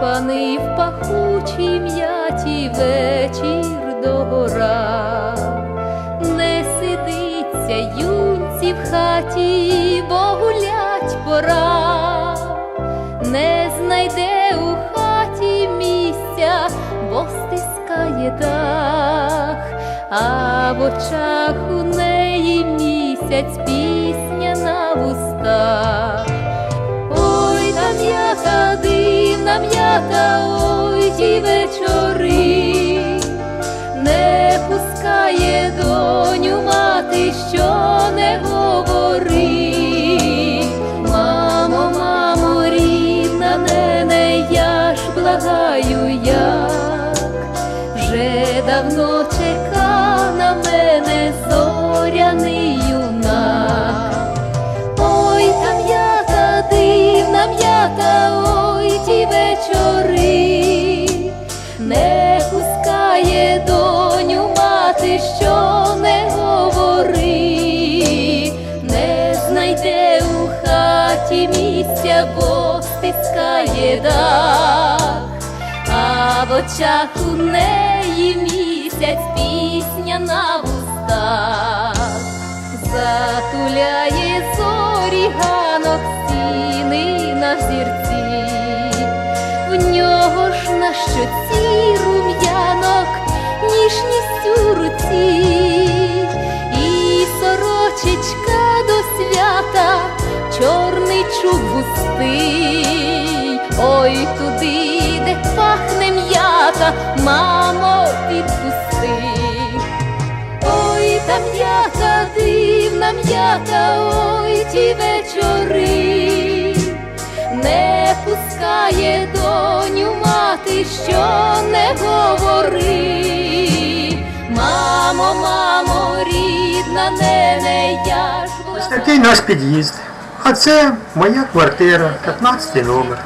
Скупаний в пахучій м'яті вечір догора, не сидиться юнці в хаті, бо гулять пора, не знайде дах, а в очах у неї місяць пісня на вустах. Ой, та м'яка, дивна м'яка, ой, ті вечори, зоряний юнак. Ой, та м'ята, дивна м'ята, ой, ті вечори, не пускає доню мати, що не говори, не знайде у хаті місця, бо стискає дах, а в очах у неї місяць пісня на нього ж на щоці рум'янок, ніжністю руці, і сорочечка до свята, чорний чуб густий, ой туди, де пахне м'ята, мамо, відпусти. Ой, та м'ята, дивна м'ята, ой, ті вечори, не пускає що не говори. Мамо, мамо, рідна не не я ж Ось такий наш під'їзд. А це моя квартира, 15 номер.